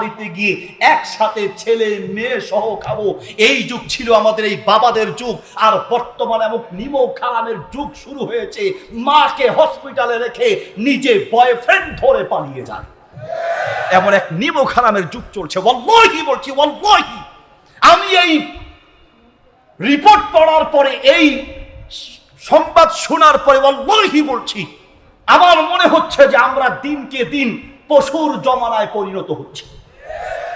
বাড়িতে গিয়ে একসাথে ছেলে মেয়ে সহ খাব। এই যুগ ছিল আমাদের এই বাবাদের যুগ, আর বর্তমানে এমন নিমো খালামের যুগ শুরু হয়েছে। মাকে হসপিটালে রেখে নিজে বয়ফ্রেন্ড ধরে পালিয়ে যায়। এমন এক নিমো খালামের যুগ চলছে। ওয়াল্লাহি বলছি, ওয়াল্লাহি। আমি এই রিপোর্ট পড়ার পরে, এই সংবাদ শোনার পরে ওয়াল্লাহি বলছি। আমার মনে হচ্ছে যে আমরা দিনকে দিন পশুর জমানায় পরিণত হচ্ছে।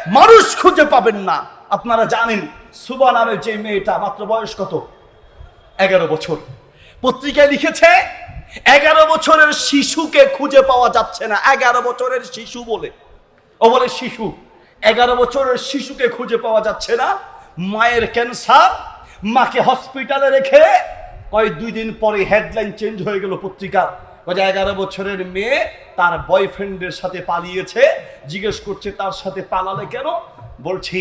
মানুষ খুঁজে পাবেন না। আপনারা জানেন, সুবা নামের যে মেয়েটা মাত্র বয়স কত? এগারো বছর। পত্রিকায় লিখেছে, এগারো বছরের শিশুকে খুঁজে পাওয়া যাচ্ছে না। এগারো বছরের শিশু বলে। ও বলে, শিশু, এগারো বছরের শিশুকে খুঁজে পাওয়া যাচ্ছে না। মায়ের ক্যান্সার, মাকে হসপিটালে রেখে কয়েক দুই দিন পরে হেডলাইন চেঞ্জ হয়ে গেল পত্রিকা বলে এগারো বছরের মেয়ে তার বয়ফ্রেন্ডের সাথে পালিয়েছে, জিজ্ঞেস করছে, তার সাথে পালালে কেন? বলছি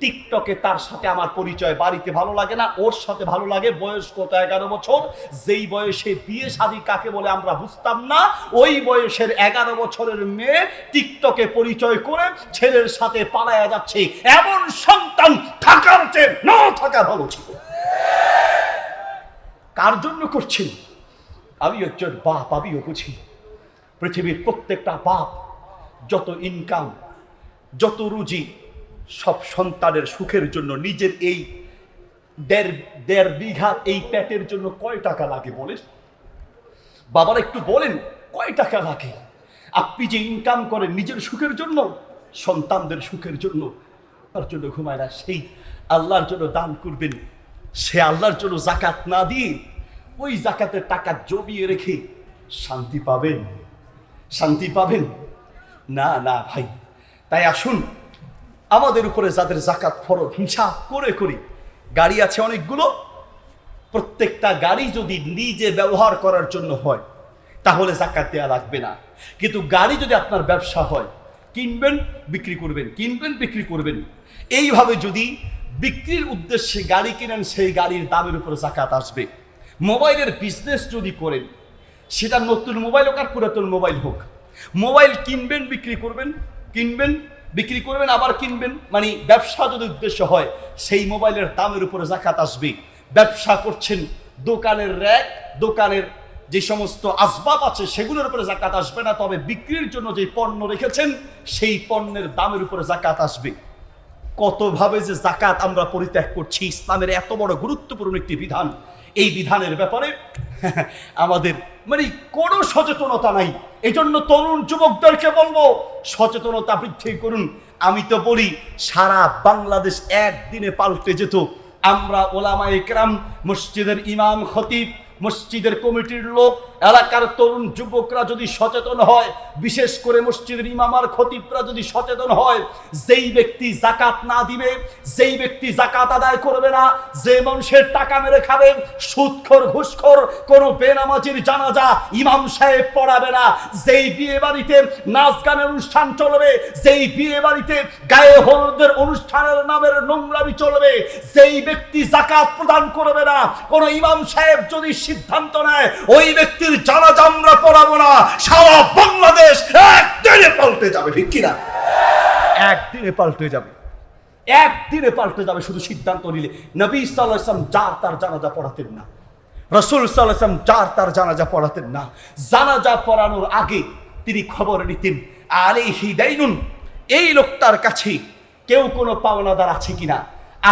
টিকটকে তার সাথে আমার পরিচয়, বাড়িতে ভালো লাগে না, ওর সাথে ভালো লাগে, বয়স কত? এগারো বছর। যেই বয়সে বিয়ে শাদী কাকে বলে আমরা বুঝতাম না, ওই বয়সের এগারো বছরের মেয়ে টিকটকে পরিচয় করে ছেলের সাথে পালায়া যাচ্ছে। এমন সন্তান থাকার চেয়ে না থাকা ভালো ছিল। কার জন্য করছেন আমি একজন বাপ আমিও বুঝি। পৃথিবীর প্রত্যেকটা বাপ, যত ইনকাম যত রুজি, সব সন্তানের সুখের জন্য নিজের এই দেড় দেড় বিঘা এই প্যাটের জন্য কয় টাকা লাগে বলেন? বাবারা একটু বলেন, কয় টাকা লাগে? আপনি যে ইনকাম করেন নিজের সুখের জন্য, সন্তানদের সুখের জন্য, তার জন্য ঘুমায় না, সেই আল্লাহর জন্য দান করবেন, সে আল্লাহর জন্য জাকাত না দিয়ে ওই জাকাতের টাকা জমিয়ে রেখে শান্তি পাবেন? শান্তি পাবেন? না না ভাই। তাই আসুন, আমাদের উপরে যাদের জাকাত ফরজ, হিসাব করে করি, গাড়ি আছে অনেকগুলো, প্রত্যেকটা গাড়ি যদি নিজে ব্যবহার করার জন্য হয়, তাহলে জাকাত দেওয়া লাগবে না। কিন্তু গাড়ি যদি আপনার ব্যবসা হয়, কিনবেন, বিক্রি করবেন, কিনবেন, বিক্রি করবেন। এইভাবে যদি বিক্রির উদ্দেশ্যে গাড়ি কিনেন, সেই গাড়ির দামের উপর জাকাত আসবে। মোবাইলের বিজনেস যদি করেন, সেটা নতুন মোবাইল হোক আর পুরাতন মোবাইল হোক, মোবাইল কিনবেন, বিক্রি করবেন, কিনবেন, বিক্রি করবেন, আবার কিনবেন মানে ব্যবসা যদি উদ্দেশ্য হয়, সেই মোবাইলের দামের উপরে জাকাত আসবে। ব্যবসা করছেন, দোকানের র্যাক, দোকানের যে সমস্ত আসবাব আছে, সেগুলোর উপরে জাকাত আসবে না, তবে বিক্রির জন্য যে পণ্য রেখেছেন, সেই পণ্যের দামের উপরে জাকাত আসবে। কতভাবে যে জাকাত আমরা পরিত্যাগ করছি, ইসলামের এত বড় গুরুত্বপূর্ণ একটি বিধান এই বিধানের ব্যাপারে আমাদের মানে কোনো সচেতনতা নাই। এই জন্য তরুণ যুবকদেরকে বলব, সচেতনতা বৃদ্ধি করুন। আমি তো বলি, সারা বাংলাদেশ একদিনে পাল্টে যেত। আমরা ওলামা একরাম মসজিদের ইমাম, খতিব, মসজিদের কমিটির লোক এলাকার তরুণ যুবকরা যদি সচেতন হয়, বিশেষ করে মসজিদের ইমামার খতিবরা যদি সচেতন হয়, যেই ব্যক্তি জাকাত না দিবে, যেই ব্যক্তি জাকাত আদায় করবে না, যে মানুষের টাকা মেরে খাবে সুদখোর ঘুষখোর, কোন বেনামাজির জানাজা ইমাম সাহেব পড়াবে না। যেই বিয়ে বাড়িতে নাচ গানের অনুষ্ঠান চলবে, যেই বিয়ে বাড়িতে গায়ে হলুদের অনুষ্ঠানের নামের নোংরামি চলবে, যেই ব্যক্তি জাকাত প্রদান করবে না, কোন ইমাম সাহেব যদি সিদ্ধান্ত নেয়, ওই ব্যক্তির জানাজা আমরা পড়াবো না, সারা বাংলাদেশ একদিনে পাল্টে যাবে, ঠিক কিনা? একদিনে পাল্টে যাবে। একদিনে পাল্টে যাবে, শুধু সিদ্ধান্ত নিলে। নবী ইসলাম যার তার জানাজা পড়াতেন না। রসুল সাল্লাহ যার তার জানাজা পড়াতেন না। জানাজা পড়ানোর আগে তিনি খবর নিতেন আরে হিদাইনুন এই লোকটার কাছে কেউ কোনো পাওনাদার আছে কিনা?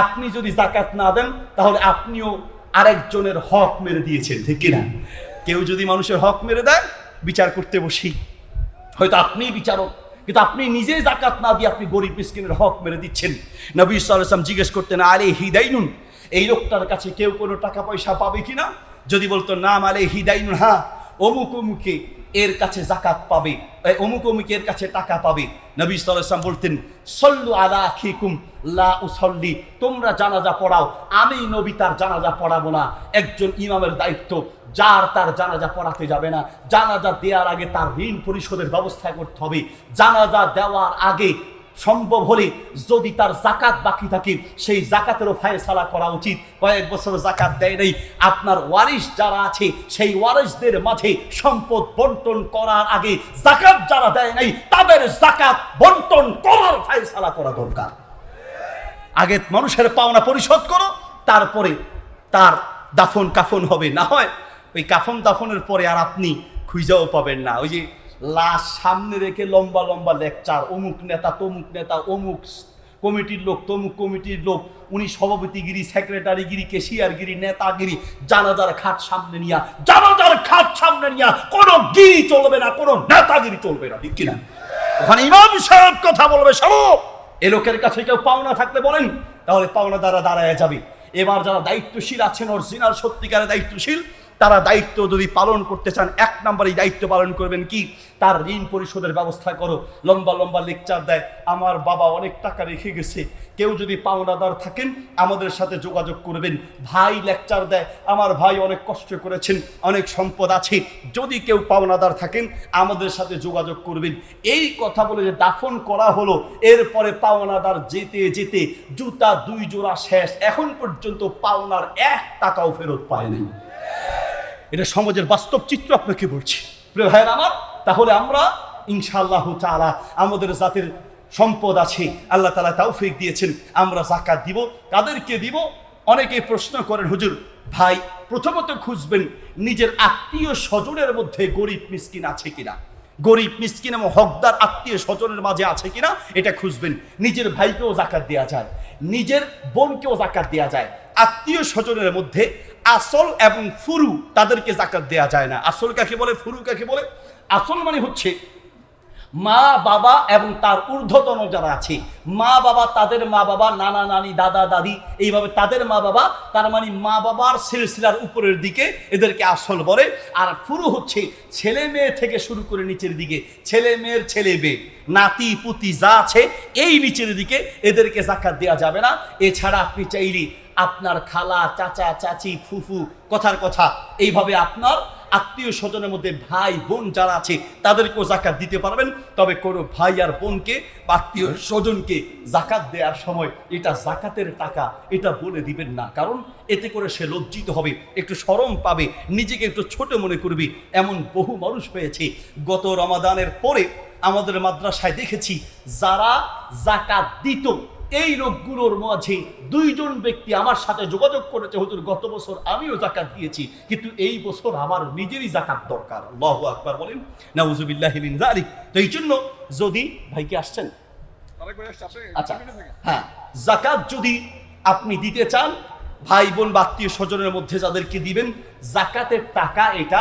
আপনি যদি জাকাত না দেন, তাহলে আপনিও আরেকজনের হক মেরে দিয়েছেন, ঠিক কিনা? কেউ যদি মানুষের হক মেরে দেয়, বিচার করতে বসি। হয়তো আপনিই বিচারক, কিন্তু আপনি নিজে জাকাত না দিয়ে আপনি গরিব মিসকিনের হক মেরে দিচ্ছেন। নবী সাল্লাম জিজ্ঞেস করতেন আরে হিদাইনুন? এই লোকটার কাছে কেউ কোনো টাকা পয়সা পাবে কিনা? যদি বলতো, নাম আলে হিদাইনুন হ্যাঁ অমুক অমুকে। এর কাছে জাকাত পাবে অমুক অমুক এর কাছে টাকা পাবে। নবী সাল্লাম বলতেন, সল্লু আলা খিকুম লা উসল্লি। তোমরা জানাজা পড়াও, আমি নবী তার জানাজা পড়াবো না। একজন ইমামের দায়িত্ব, যার তার জানাজা পড়াতে যাবে না। জানাজা দেওয়ার আগে তার ঋণ পরিশোধের ব্যবস্থা করতে হবে। জানাজা দেওয়ার আগে সম্ভব হলে যদি তার জাকাত বাকি থাকে, সেই জাকাতেরও ফায়সালা করা উচিত। কয়েক বছর জাকাত দেয় নাই। আপনার ওয়ারিশ যারা আছে, সেই ওয়ারিশদের মাঝে সম্পদ বন্টন করার আগে জাকাত যারা দেয় নাই, তাদের জাকাত বন্টন করার ফায়সালা করা দরকার। আগে মানুষের পাওনা পরিশোধ করো, তারপরে তার দাফন কাফন হবে। না হয় ওই কাফন দাফনের পরে আর আপনি খুঁজাও পাবেন না। ওই যে লাশ সামনে রেখে লম্বা লম্বা লেকচার অমুক নেতা, তমুক নেতা, অমুক কমিটির লোক, তমুক কমিটির লোক, উনি সভাপতিগিরি সেক্রেটারিগিরি কেশিয়ারগিরি, নেতাগিরি, জানাজার খাট সামনে নিয়া, জানাজার খাট সামনে নিয়া, কোনো গিরি চলবে না, কোনো নেতাগিরি চলবে না, ঠিক কিনা? ওখানে ইমাম সাহেব কথা বলবে সব এ লোকের কাছে কেউ পাওনা থাকলে বলেন, তাহলে পাওনা দ্বারা দাঁড়ায় যাবে। এবার যারা দায়িত্বশীল আছেন অরিজিনাল সত্যিকারের দায়িত্বশীল তারা দায়িত্ব যদি পালন করতে চান, এক নম্বরে দায়িত্ব পালন করবেন কি? তার ঋণ পরিশোধের ব্যবস্থা করো। লম্বা লম্বা লেকচার দেয়। আমার বাবা অনেক টাকা রেখে গেছে। কেউ যদি পাওনাদার থাকেন, আমাদের সাথে যোগাযোগ করবেন। ভাই লেকচার দেয়। আমার ভাই অনেক কষ্ট করেছেন, অনেক সম্পদ আছে। যদি কেউ পাওনাদার থাকেন, আমাদের সাথে যোগাযোগ করবেন। এই কথা বলে যে দাফন করা হলো, এরপরে পাওনাদার যেতে যেতে জুতা দুই জোড়া শেষ। এখন পর্যন্ত পাওনার এক টাকাও ফেরত পায়নি এটা সমাজের বাস্তব চিত্র আপনাকে বলছি। প্রিয় ভাইয়ের আমার, তাহলে আমরা ইনশাআল্লাহ তাআলা আমাদের জাতির সম্পদ আছে, আল্লাহ তাআলা তৌফিক দিয়েছেন, আমরা জাকাত দিব, কাদেরকে দিব? অনেকে প্রশ্ন করেন, হুজুর, ভাই, প্রথমত খুঁজবেন নিজের আত্মীয় স্বজনের মধ্যে গরিব মিসকিন আছে কিনা? গরিব মিসকিন এবং হকদার আত্মীয় স্বজনের মাঝে আছে কিনা? এটা খুঁজবেন। নিজের ভাইকেও জাকাত দেওয়া যায়, নিজের বোনকেও জাকাত দেওয়া যায়। আত্মীয় স্বজনের মধ্যে আসল এবং ফুরু তাদেরকে জাকাত দেওয়া যায় না। আসল কাকে বলে, ফুরু কাকে বলে? আসল মানে হচ্ছে মা, বাবা এবং তার ঊর্ধ্বতন যারা আছে, মা, বাবা, তাদের মা, বাবা, নানা, নানি, দাদা, দাদি, এইভাবে তাদের মা, বাবা, তার মানে মা, বাবার সিলসিলার উপরের দিকে এদেরকে আসল বলে। আর ফুরু হচ্ছে ছেলে মেয়ে থেকে শুরু করে নিচের দিকে, ছেলে মেয়ের ছেলে মেয়ে, নাতি, পুতি যা আছে, এই নিচের দিকে এদেরকে জাকাত দেওয়া যাবে না। এছাড়া আপনি চাইলে আপনার খালা, চাচা, চাচি, ফুফু, কথার কথা। এইভাবে আপনার আত্মীয় স্বজনের মধ্যে ভাই, বোন যারা আছে, তাদেরকেও জাকাত দিতে পারবেন। তবে কোনো ভাই আর বোনকে আত্মীয় স্বজনকে জাকাত দেওয়ার সময় এটা জাকাতের টাকা, এটা বলে দিবেন না। কারণ এতে করে সে লজ্জিত হবে, একটু সরম পাবে, নিজেকে একটু ছোট মনে করবি। এমন বহু মানুষ হয়েছে। গত রমাদানের পরে আমাদের মাদ্রাসায় দেখেছি, যারা জাকাত দিত এই লোকগুলোর মাঝে দুইজন ব্যক্তি আমার সাথে যোগাযোগ করেছে। হুজুর গত বছর আমিও জাকাত দিয়েছি কিন্তু এই বছর আমার নিজেরই জাকাত দরকার। আল্লাহু আকবার বলেন নাউজুবিল্লাহি মিন যালিক। তো এই জন্য যদি ভাইকে আসছেন? আচ্ছা হ্যাঁ জাকাত যদি আপনি দিতে চান ভাই বোন বা আত্মীয় স্বজনের মধ্যে যাদেরকে দিবেন জাকাতের টাকা এটা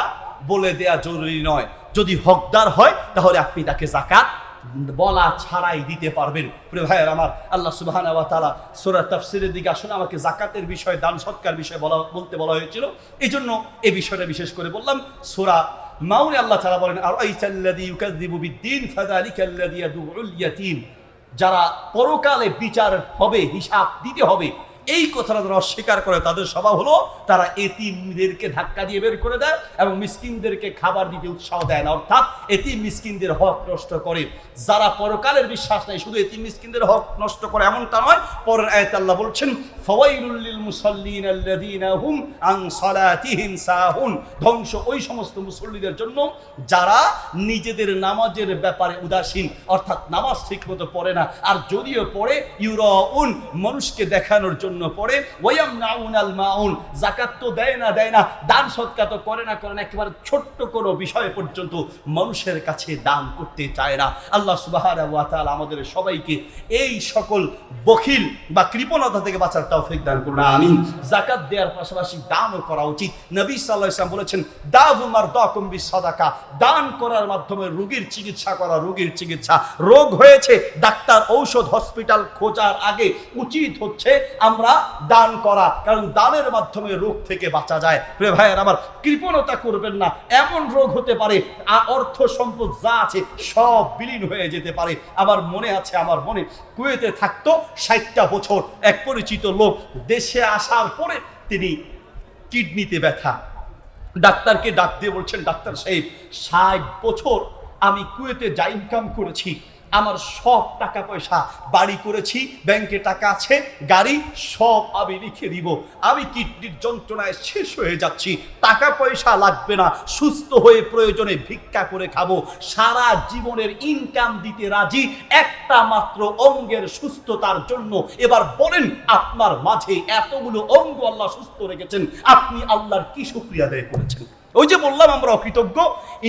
বলে দেয়া জরুরি নয়। যদি হকদার হয় তাহলে আপনি তাকে জাকাত বলা ছাড়াই দিতে পারবেন। প্রিয় ভাইয়ের আমার, আল্লাহ ওয়া তাআলা সূরা তাফসীরের দিকে আসলে আমাকে জাকাতের বিষয়ে, দান সৎকার বিষয়ে বলা, বলতে বলা হয়েছিল। এই জন্য এই বিষয়টা বিশেষ করে বললাম, সোরা মাউনে আল্লাহ তাআলা বলেন আর আইতাল্লাযী ইউকাযযিবু বিদ্দীন, ফাযালিকাল্লাযী ইয়াদউল ইয়াতীম। যারা পরকালে বিচার হবে, হিসাব দিতে হবে এই কথাটা যারা অস্বীকার করে, তাদের স্বভাব হলো তারা এতিমদেরকে ধাক্কা দিয়ে বের করে দেয় এবং মিসকিনদেরকে খাবার দিতে উৎসাহ দেয় না। অর্থাৎ এতিম মিসকিনদের হক নষ্ট করে। যারা পরকালের বিশ্বাস নেই শুধু এতিম মিসকিনদের হক নষ্ট করে এমনটা নয়, পরের আয়াত আল্লাহ বলছেন, ফাওয়াইলুল মুসাল্লিন আল্লাযীনা হুম আন সালাতিহিম সাহুন। ধ্বংস ওই সমস্ত মুসল্লিদের জন্য যারা নিজেদের নামাজের ব্যাপারে উদাসীন, অর্থাৎ নামাজ ঠিকমতো পড়ে না। আর যদিও পড়ে, ইউরাউন মানুষকে দেখানোর জন্য পড়ে, ওয়াম নাউন আল মাউন জাকাত তো দেয় না দেয় না, দান সৎকার তো করে না করে না, একেবারে ছোট্ট কোনো বিষয় পর্যন্ত মানুষের কাছে দান করতে চায় না। আল্লাহ তাআলা আমাদের সবাইকে এই সকল বখিল বা কৃপণতা থেকে বাঁচার তৌফিক দান করুন, আমিন। জাকাত দেওয়ার পাশাপাশি দানও করা উচিত। নবী সাল্লাল্লাহু আলাইহি ওয়াসাল্লাম বলেছেন, দাবু মারদাকুম বিসাদাকা, দান করার মাধ্যমে রোগীর চিকিৎসা করা রোগীর চিকিৎসা। রোগ হয়েছে, ডাক্তার ঔষধ হসপিটাল খোঁজার আগে উচিত হচ্ছে, আমরা দান করা, কারণ দানের মাধ্যমে রোগ থেকে বাঁচা যায়। প্রিয় ভাইয়ের, আমার কৃপণতা করবেন না, এমন রোগ হতে পারে অর্থ সম্পদ যা আছে সব বিলীন হয়ে যেতে পারে। আমার মনে আছে, আমার মনে কুয়েতে থাকতো ষাটটা বছর, এক পরিচিত লোক দেশে আসার পরে তিনি কিডনিতে ব্যথা। ডাক্তারকে ডাক দিয়ে বলছেন, ডাক্তার সাহেব, ষাট বছর আমি কুয়েতে যা ইনকাম করেছি আমার সব টাকা পয়সা বাড়ি করেছি, ব্যাংকে টাকা আছে, গাড়ি সব আমি লিখে দিব। আমি কিডনির যন্ত্রণায় শেষ হয়ে যাচ্ছি। টাকা পয়সা লাগবে না, সুস্থ হয়ে প্রয়োজনে ভিক্ষা করে খাব। সারা জীবনের ইনকাম দিতে রাজি, একটা মাত্র অঙ্গের সুস্থতার জন্য। এবার বলেন, আপনার মাঝে এতগুলো অঙ্গ আল্লাহ সুস্থ রেখেছেন, আপনি আল্লাহর কি শুক্রিয়া আদায় করেছেন? ওই যে বললাম আমরা অকৃতজ্ঞ।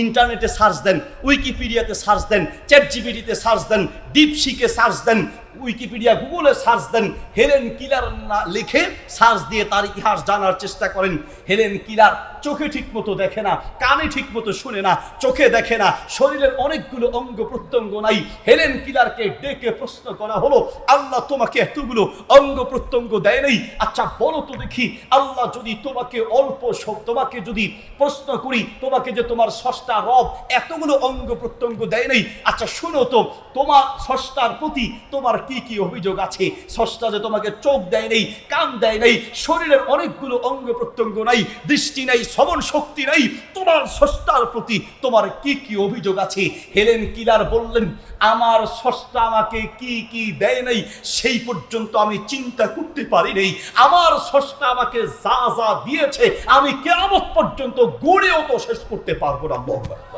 ইন্টারনেটে সার্চ দেন, উইকিপিডিয়াতে সার্চ দেন, চ্যাট জিবিডিতে সার্চ দেন, ডিপসিকে সার্চ দেন উইকিপিডিয়া গুগলে সার্চ দেন হেলেন কিলার না লিখে সার্চ দিয়ে তার ইতিহাস জানার চেষ্টা করেন। হেলেন কিলার চোখে ঠিক মতো দেখে না, কানে ঠিক মতো শুনে না, চোখে দেখে না, শরীরের অনেকগুলো অঙ্গ প্রত্যঙ্গ নাই। হেলেন কিলারকে ডেকে প্রশ্ন করা হলো, আল্লাহ তোমাকে এতগুলো অঙ্গ প্রত্যঙ্গ দেয় নাই? আচ্ছা বলো তো দেখি, আল্লাহ যদি তোমাকে অল্প তোমাকে যদি প্রশ্ন করি, তোমাকে যে তোমার ষষ্ঠা রব এতগুলো অঙ্গ প্রত্যঙ্গ দেয় নাই? আচ্ছা শুনো তো, তোমার ষষ্ঠার প্রতি তোমার কি কি অভিযোগ আছে? ষষ্ঠা যে তোমাকে চোখ দেয় নেই, কান দেয় নাই, শরীরের অনেকগুলো অঙ্গ প্রত্যঙ্গ নাই, দৃষ্টি নাই, শ্রবণ শক্তি নাই, তোমার ষষ্ঠার প্রতি তোমার কি কি অভিযোগ আছে? হেলেন কিলার বললেন, আমার ষষ্ঠা আমাকে কি কি দেয় নাই, সেই পর্যন্ত আমি চিন্তা করতে পারি নাই। আমার ষষ্ঠা আমাকে যা যা দিয়েছে, আমি কেমন পর্যন্ত গড়েও তো শেষ করতে পারব না আকবার।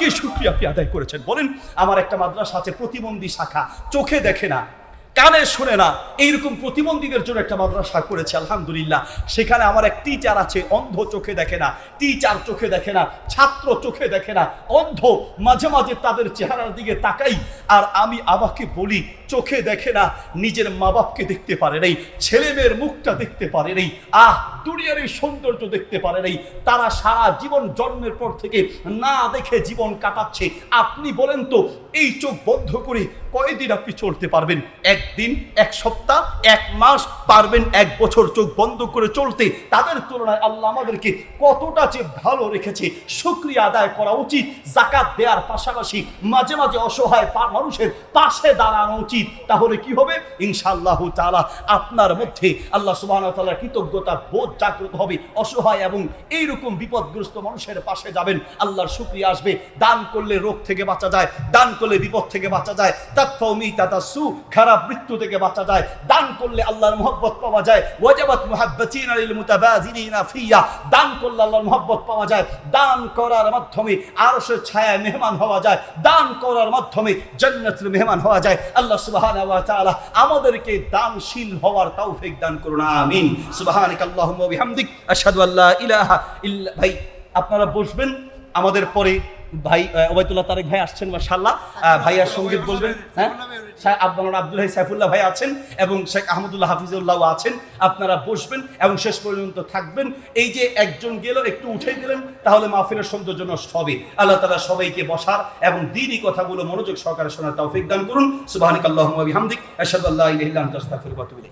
কি সুক্রিয়া আপনি আদায় করেছেন? বলেন, আমার একটা মাদ্রাসা আছে, প্রতিবন্ধী শাখা। চোখে দেখে না, কানে শুনে না, এইরকম প্রতিবন্ধীদের জন্য একটা মাদ্রাসা করেছে, আলহামদুলিল্লাহ। সেখানে আমার এক টিচার আছে, অন্ধ চোখে দেখে না টিচার চোখে দেখে না, ছাত্র চোখে দেখে না, অন্ধ মাঝে মাঝে তাদের চেহারার দিকে তাকাই, আর আমি আমাকে বলি চোখে দেখে না, নিজের মা বাপকে দেখতে পারে নাই ছেলে মেয়ের মুখটা দেখতে পারে নাই, আহ, দুনিয়ার এই সৌন্দর্য দেখতে পারে নাই, তারা সারা জীবন জন্মের পর থেকে না দেখে জীবন কাটাচ্ছে। আপনি বলেন তো, এই চোখ বন্ধ করে কয়দিন আপনি চলতে পারবেন? একদিন, এক সপ্তাহ, এক মাস পারবেন এক বছর চোখ বন্ধ করে চলতে? তাদের তুলনায় আল্লাহ আমাদেরকে কতটা যে ভালো রেখেছে, শুক্রিয়া আদায় করা উচিত, জাকাত দেওয়ার পাশাপাশি মাঝে মাঝে অসহায় মানুষের পাশে দাঁড়ানো উচিত। তাহলে কি হবে? ইনশাআল্লাহ তাআলা আপনার মধ্যে আল্লাহ সুবহানাহু ওয়া কৃতজ্ঞতা বোধ জাগ্রত হবে, অসহায় এবং এইরকম বিপদগ্রস্ত মানুষের পাশে যাবেন। আল্লাহর শুক্রিয়া আসবে। দান করলে রোগ থেকে বাঁচা যায়, দান করলে বিপদ থেকে বাঁচা যায় তাৎফাউমি তাতাসু খারাপ মৃত্যু থেকে বাঁচা যায়, দান করলে আল্লাহর মহব্বত পাওয়া যায়, ওয়াজাবাত মুহাব্বাতিনা লিল মুতাবাযিরিনা ফিয়া, দান করলে আল্লাহর মহব্বত পাওয়া যায়, দান করার মাধ্যমে আরশের ছায়ায় মেহমান হওয়া যায়, দান করার মাধ্যমে জান্নাতের মেহমান হওয়া যায়। আল্লাহ আমাদেরকে দানশীল হওয়ার তৌফিক দান করুন, আমিন। সুবাহিক ইলাহা ভাই, আপনারা বসবেন, আমাদের পরে ভাই ওবায়দুল্লাহ তারেক ভাই আসছেন, মাশাআল্লাহ। ভাইয়ার সংগীত বলবেন হ্যাঁ? সা- আব্দুল আব্দুল সাইফুল্লাহ ভাই আছেন এবং শেখ আহমদুল্লাহ হাফিজুল্লাহ আছেন। আপনারা বসবেন এবং শেষ পর্যন্ত থাকবেন। এই যে একজন গেল, একটু উঠে দিলেন, তাহলে মাহফিলের সৌন্দর্য নষ্ট হবে। আল্লাহ তালা সবাইকে বসার এবং দিনই কথাগুলো মনোযোগ সহকারে শোনার তৌফিক দান করুন। সুবাহ আল্লাহ হামদিক আশহাদু আল্লা ইলাহা ইল্লা